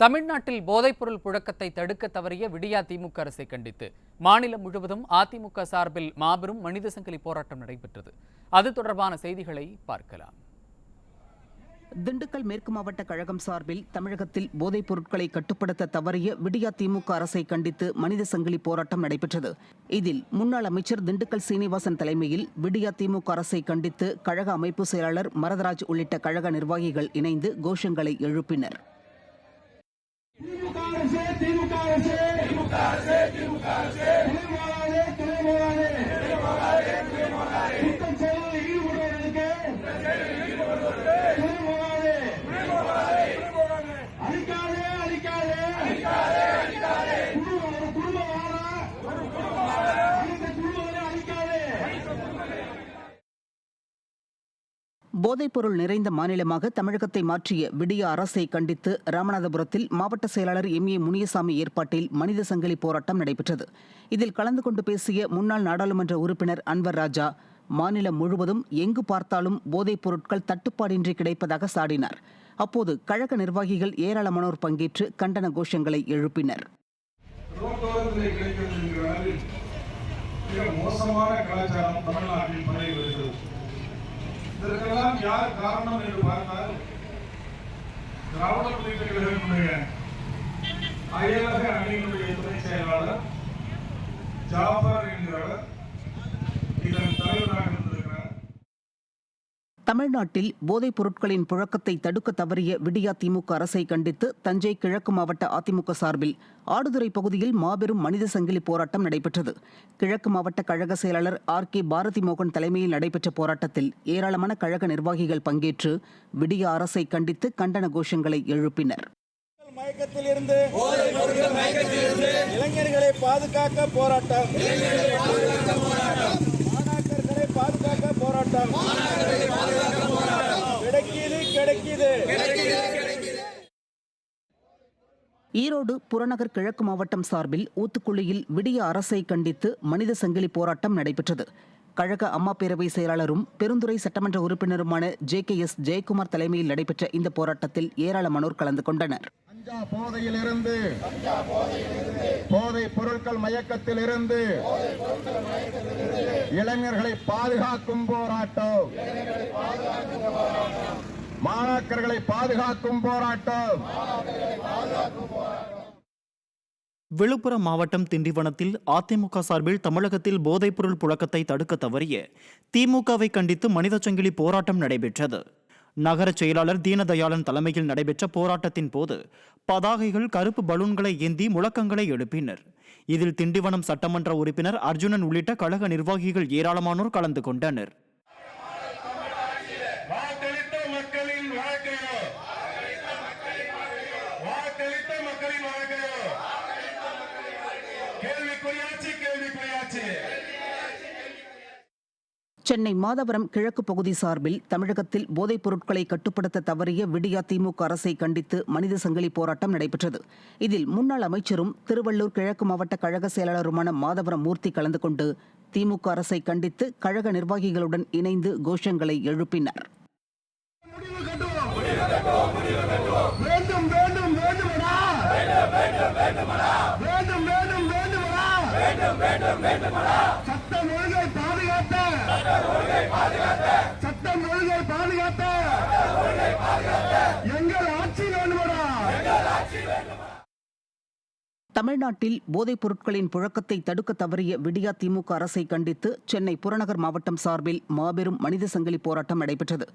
தமிழ்நாட்டில் போதைப்பொருள் புழக்கத்தை தடுக்க தவறிய விடியா திமுக அரசை கண்டித்து. மாநிலம் முழுவதும் அதிமுக சார்பில் மாபெரும் மனித சங்கிலி போராட்டம் நடைபெற்றது. அது தொடர்பான செய்திகளை பார்க்கலாம். திண்டுக்கல் மேற்கு மாவட்ட கழகம் சார்பில் தமிழகத்தில் போதைப் பொருட்களை கட்டுப்படுத்த தவறிய விடியா திமுக அரசை கண்டித்து மனித சங்கிலி போராட்டம் நடைபெற்றது. இதில் முன்னாள் அமைச்சர் திண்டுக்கல் சீனிவாசன் தலைமையில் விடியா திமுக அரசை கண்டித்து கழக அமைப்பு செயலாளர் மரதராஜ் உள்ளிட்ட கழக நிர்வாகிகள் இணைந்து கோஷங்களை எழுப்பினர் திமுக அரசே திமுக அரசே திமுக அரசே திமுக அரசே துணை போகாதே துணை போகாதே குற்றம் செயலில் ஈடுபடுவதற்கு துணை போகாதே அழிக்காதே அழிக்காதே குடும்பம் ஒரு குடும்பம் வாழ அழித்த குடும்பங்களை அழிக்காதே போதைப்பொருள் நிறைந்த மாநிலமாக தமிழகத்தை மாற்றிய விடிய அரசை கண்டித்து ராமநாதபுரத்தில் மாவட்ட செயலாளர் எம் ஏ முனியசாமி ஏற்பாட்டில் மனித சங்கிலி போராட்டம் நடைபெற்றது. இதில் கலந்து கொண்டு பேசிய முன்னாள் நாடாளுமன்ற உறுப்பினர் அன்வர் ராஜா மாநிலம் முழுவதும் எங்கு பார்த்தாலும் போதைப் பொருட்கள் தட்டுப்பாடின்றி கிடைப்பதாக சாடினார். அப்போது கழக நிர்வாகிகள் ஏராளமானோர் பங்கேற்று கண்டன கோஷங்களை எழுப்பினர். மோசமான கலாச்சாரம் தமிழ்நாட்டில் பரவி வருகிறது. இதற்கெல்லாம் யார் காரணம் என்று பார்த்தால் திராவிட முன்னேற்ற கழகத்தினுடைய அயலக அணியினுடைய துணை செயலாளர் ஜாஃபர் தமிழ்நாட்டில் போதைப் பொருட்களின் புழக்கத்தை தடுக்க தவறிய விடியா திமுக அரசை கண்டித்து தஞ்சை கிழக்கு மாவட்ட அதிமுக சார்பில் ஆடுதுறை பகுதியில் மாபெரும் மனித சங்கிலி போராட்டம் நடைபெற்றது. கிழக்கு மாவட்ட கழக செயலாளர் ஆர் கே பாரதி மோகன் தலைமையில் நடைபெற்ற போராட்டத்தில் ஏராளமான கழக நிர்வாகிகள் பங்கேற்று விடியா அரசை கண்டித்து கண்டன கோஷங்களை எழுப்பினர். மயக்கத்தில் இருந்து இளைஞர்களை பாதுகாக்க போராட்டம். மாணாக்கர்களை பாதுகாக்க போராட்டம் கிடைக்குது கிடைக்குது ஈரோடு புறநகர் கிழக்கு மாவட்டம் சார்பில் ஊத்துக்குளியில் விடிய அரசை கண்டித்து மனித சங்கிலி போராட்டம் நடைபெற்றது. கழக அம்மா பேரவை செயலாளரும் பெருந்துறை சட்டமன்ற உறுப்பினருமான ஜே கே எஸ் ஜெயக்குமார் தலைமையில் நடைபெற்ற இந்த போராட்டத்தில் ஏராளமானோர் கலந்து கொண்டனர். போதையிலிருந்து போதையில் போதை பொருட்கள் மயக்கத்தில் இருந்து இளைஞர்களை பாதுகாக்கும் போராட்டம். மாணாக்கர்களை பாதுகாக்கும் போராட்டம். விழுப்புரம் மாவட்டம் திண்டிவனத்தில் அதிமுக சார்பில் தமிழகத்தில் போதைப்பொருள் புழக்கத்தை தடுக்க தவறிய திமுகவை கண்டித்து மனித சங்கிலி போராட்டம் நடைபெற்றது. நகர செயலாளர் தீனதயாளன் தலைமையில் நடைபெற்ற போராட்டத்தின் போது பதாகைகள் கருப்பு பலூன்களை ஏந்தி முழக்கங்களை எழுப்பினர். இதில் திண்டிவனம் சட்டமன்ற உறுப்பினர் அர்ஜுனன் உள்ளிட்ட கழக நிர்வாகிகள் ஏராளமானோர் கலந்து கொண்டனர். சென்னை மாதவரம் கிழக்கு பகுதி சார்பில் தமிழகத்தில் போதைப் பொருட்களை கட்டுப்படுத்த தவறிய விடியா திமுக அரசை கண்டித்து மனித சங்கிலி போராட்டம் நடைபெற்றது. இதில் முன்னாள் அமைச்சரும் திருவள்ளூர் கிழக்கு மாவட்ட கழக செயலாளருமான மாதவரம் மூர்த்தி கலந்து கொண்டு திமுக அரசை கண்டித்து கழக நிர்வாகிகளுடன் இணைந்து கோஷங்களை எழுப்பினர். வேண்டும் வேண்டும் வேண்டுமடா. வேண்டும் வேண்டும் வேண்டுமடா சட்டம் ஒழுங்கை பாதுகாத்த. சட்டம் ஒழுங்கை பாதுகாத்த. எங்கள் ஆட்சி வேண்டுமடா. தமிழ்நாட்டில் போதைப் பொருட்களின் புழக்கத்தை தடுக்க தவறிய விடியா திமுக அரசை கண்டித்து சென்னை புறநகர் மாவட்டம் சார்பில் மாபெரும் மனித சங்கிலி போராட்டம் நடைபெற்றது.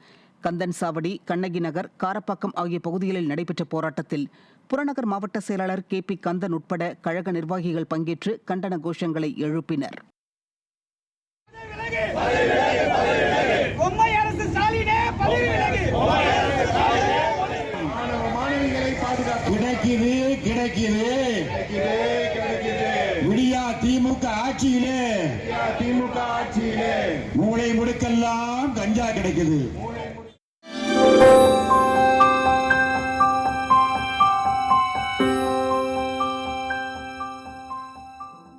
கந்தன் சாவடி கண்ணகி நகர் காரப்பாக்கம் ஆகிய பகுதிகளில் நடைபெற்ற போராட்டத்தில் புறநகர் மாவட்ட செயலாளர் கே பி கந்தன் உட்பட கழக நிர்வாகிகள் பங்கேற்று கண்டன கோஷங்களை எழுப்பினர் பொம்மை அரசு ஸ்டாலினே பதவி விலகு மாணவ மாணவிகளை பாதுகாத்து கிடைக்குது கிடைக்குது விடியா திமுக ஆட்சியிலே திமுக ஆட்சியிலே மூளை முடுக்கெல்லாம் கஞ்சா கிடைக்குது.